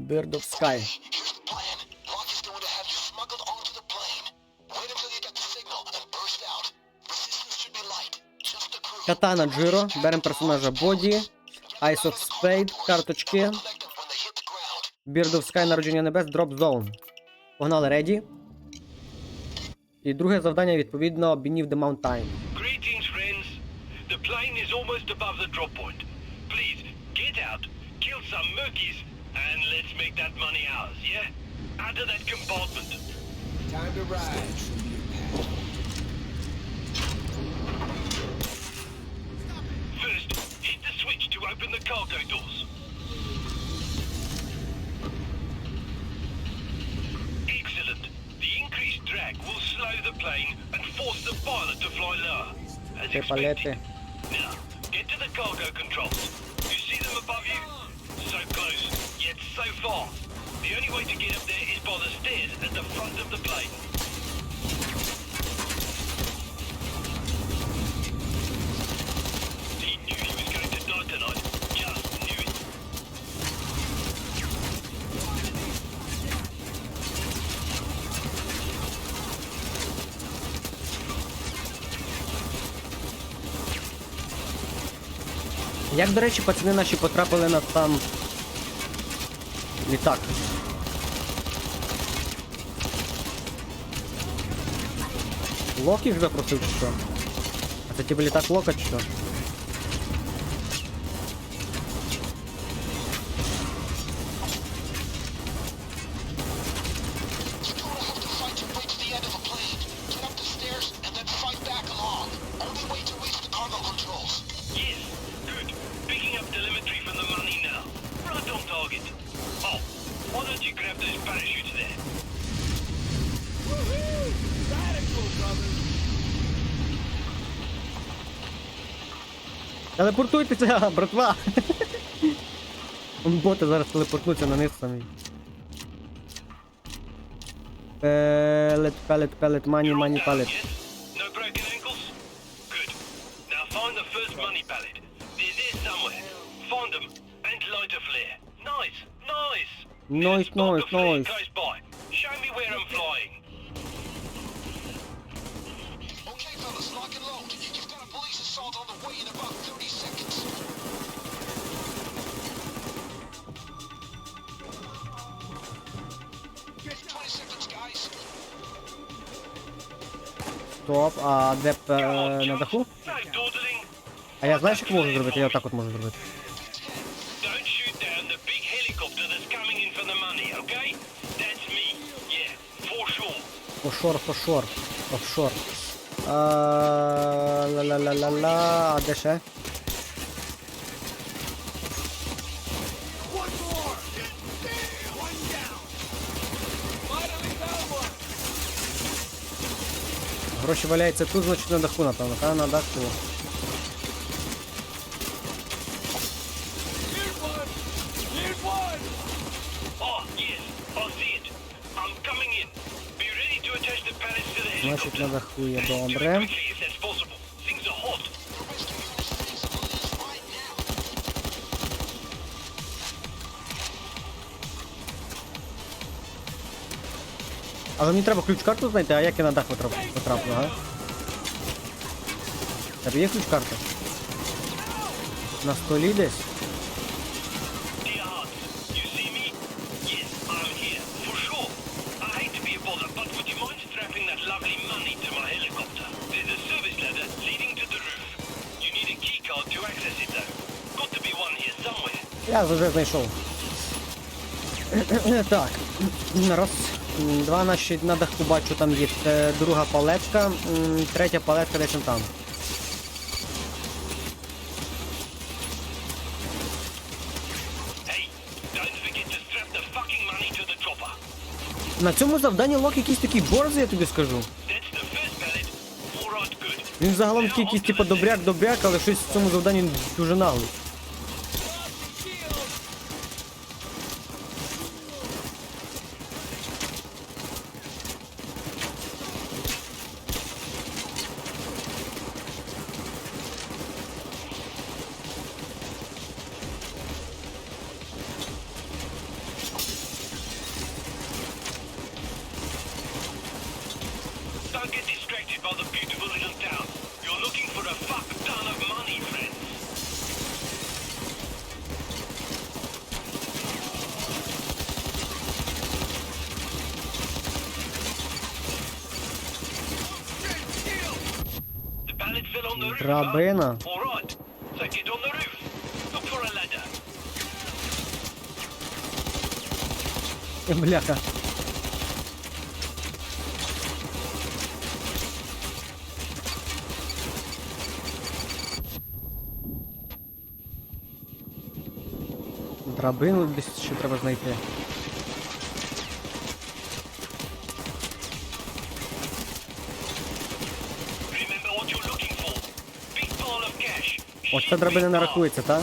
Bird of Sky. Катана Джиро, беремо персонажа Боді, Ice of Spade, карточки. Bird of Sky, Народження Небес, Drop Zone. Погнали реді. І друге завдання, відповідно, Beneath the Mountain. Greetings, friends. The plane is almost above the drop point. Please, get out, kill some Murkies, and let's make that money ours, yeah? Out of that compartment. Time to ride. First, hit the switch to open the cargo doors. Excellent. The increased drag will slow the plane and force the pilot to fly lower. As Tre expected. Now, get to the cargo controls. Far. The only way to get up there is by the stairs at the front of the plane. He knew he was going to die tonight. Just knew it. Як, до речі, пацани наші потрапили на там літак. Лок їх запросив чи що? А це типу літак Лока чи що? Телепортуйтеся, братва! Боти зараз телепортнуться на них самі. Пелет, пелет, пелет, мані, мані, палет. yes? No broken Стоп, а де б, Come е, on, на даху? А я знаєш, як можу зробити? Я отак от можу зробити. Don't shoot down the big helicopter that's coming in for the money, okay? That's me. Yeah, for sure. Офшор, офшор, офшор. А, Ла-ла-ла-ла-ла, а де ще? Гроші валяються тут, значить на даху, напевно, та на даху. Need civilians right now. Але мені треба ключ-карту знайти, а як я на дах потрап- потраплю, га? Тебе є ключ-карта? На столі десь? Я вже знайшов. так. Раз. Два наші на даху бачу, там є е, друга палетка, третя палетка десь там. На цьому завданні лок якийсь такий борзий, я тобі скажу. Він загалом такий якийсь типу добряк-добряк, але щось в цьому завданні дуже наглий. Ladder. Бляха. Драбину десь ще треба знайти. Ось це драбина не рахується, так?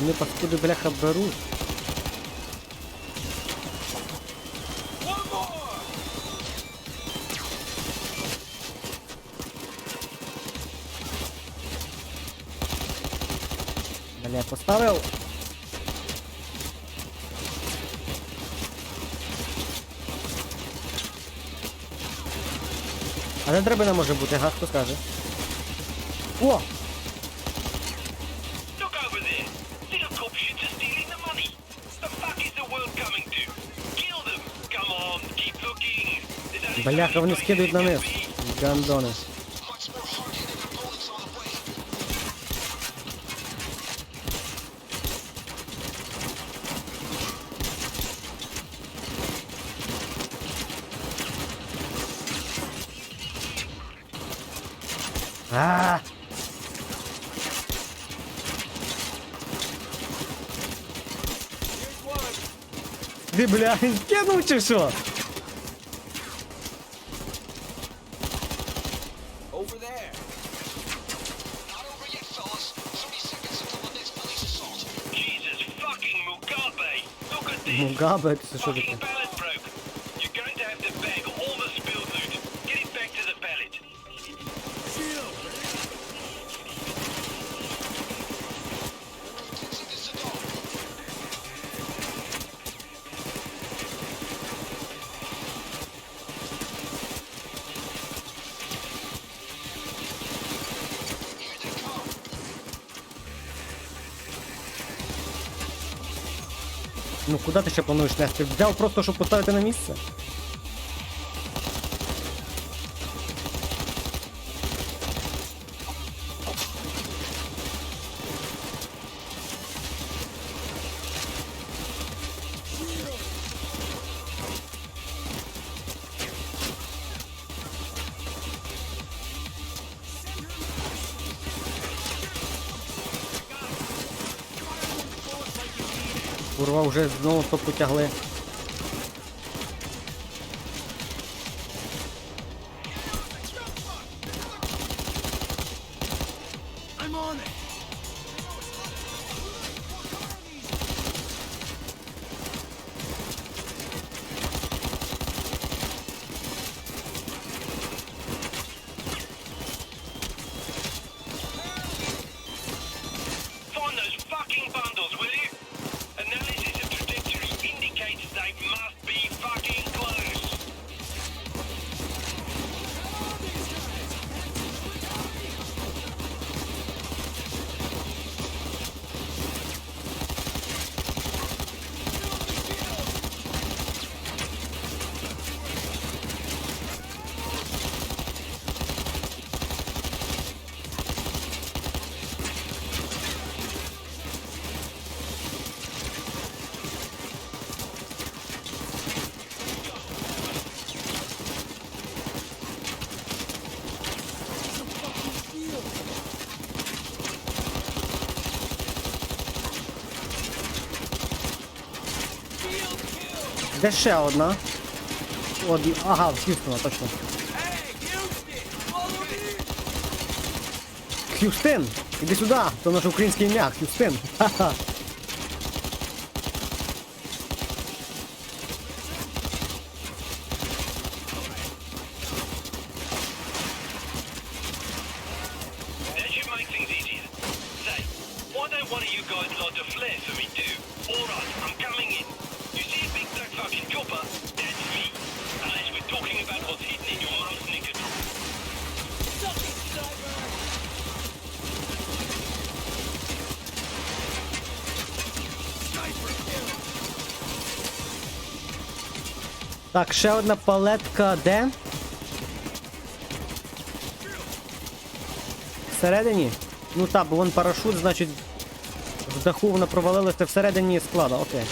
Вони паскуди бляха беруть. Бля, поставив. А де драбина може бути, га, хто скаже? О! Look over there. Little cop shits are stealing the money. The fuck is the world coming to? Kill them. Come on, keep looking. There's only so Бляха, many вони places скидують there на can низ. be. Гандони. А! Ти, бля, він кинув чи що? Not over yet, fellas. Куди ти ще плануєш нести? Взяв просто, щоб поставити на місце? Курва, вже знову потягли. Де ще одна? От, ага, Х'юстона, точно. Х'юстин! Іди сюди! То наше українське ім'я, Х'юстин. Ха-ха. That should make things easier. Say, why don't one of you guys light a flare for me too? Alright, I'm coming in. Так, ще одна палетка де? Всередині? Ну так, бо вон парашут, значить, в даху вона провалилася всередині склада, окей.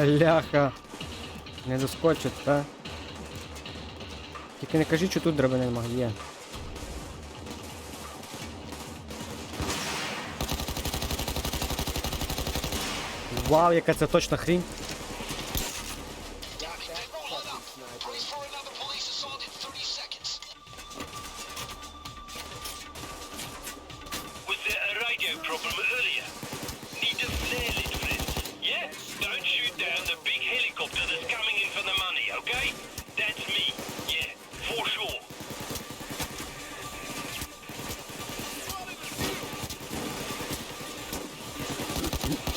Бляха. Не доскочить, та? Тільки не кажіть, що тут драбини нема. Є. Вау, яка це точна хрінь.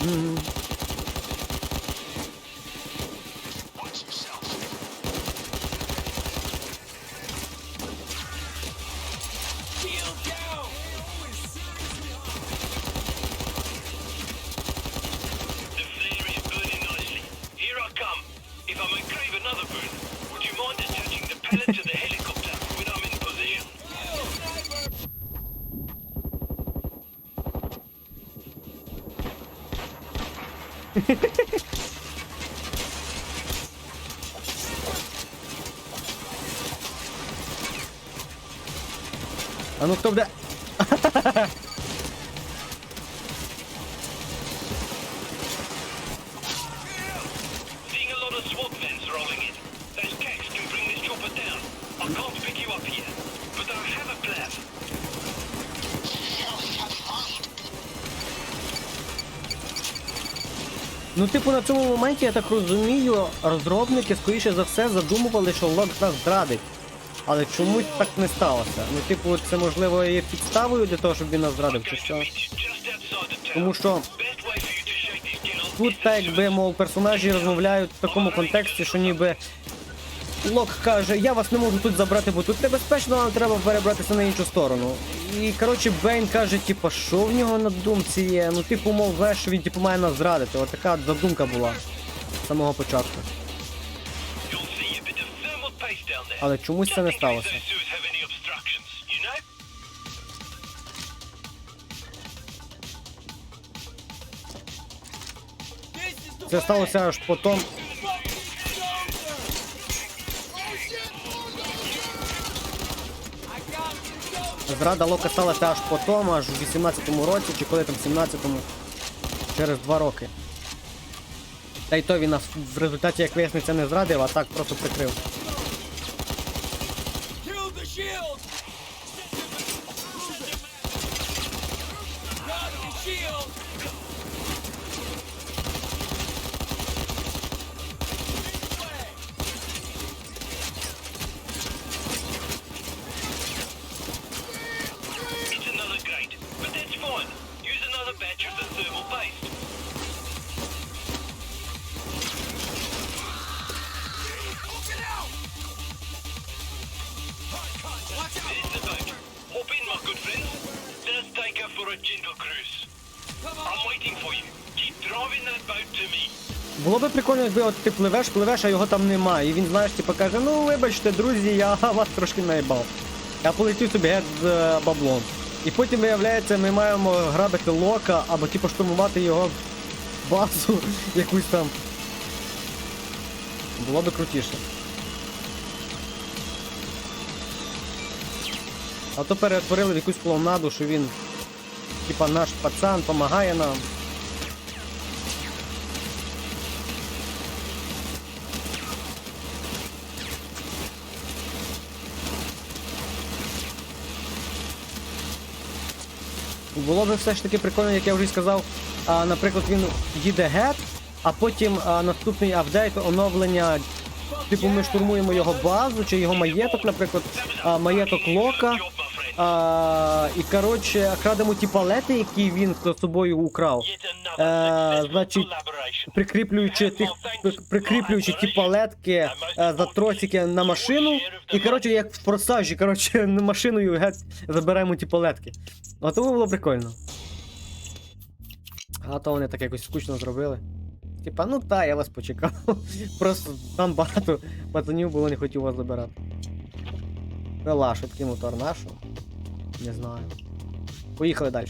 Mm-hmm. А ну хто буде? Seeing Ну, типу, на цьому моменті, я так розумію, розробники, скоріше за все, задумували, що Локс нас зрадить. Але чомусь так не сталося. Ну, типу, це можливо є підставою для того, щоб він нас зрадив, чи що. Тому що тут, так би, мов, персонажі розмовляють в такому контексті, що ніби Лок каже, я вас не можу тут забрати, бо тут небезпечно, нам треба перебратися на іншу сторону. І коротше Бейн каже, типу, що в нього на думці є? Ну, типу, мов, що він типу має нас зрадити. От така задумка була з самого початку. Але чомусь це не сталося. Це сталося аж потім. Зрада Лока сталася аж потім, аж у 18-му році, чи коли там 17-му, через два роки. Та й то він нас в результаті, як виясниться, не зрадив, а так просто прикрив. Shield! Було би прикольно, якби от ти пливеш, пливеш, а його там немає. І він, знаєш, типу каже, ну вибачте, друзі, я вас трошки наїбав. Я полетів собі геть з е, баблом. І потім виявляється, ми маємо грабити лока або типу штурмувати його базу якусь там. Було би крутіше. А то перетворили в якусь клоунаду, що він, типа, наш пацан, допомагає нам. Було би все ж таки прикольно, як я вже сказав. А, наприклад, він їде гет, а потім а, наступний апдейт, оновлення. Типу, ми штурмуємо його базу чи його маєток, наприклад, а, маєток Лока. А, і коротше, крадемо ті палети, які він з собою украв. Another Е, значить, прикріплюючи тих, прикріплюючи ті палетки е, за тросики на машину. І коротше, як в просажі, коротше, машиною геть забираємо ті палетки. А тому було прикольно. А то вони так якось скучно зробили. Типа, ну та, я вас почекав. Просто там багато пацанів було, не хотів вас забирати. Вела, швидкий мотор нашу. Не знаю. Поїхали далі.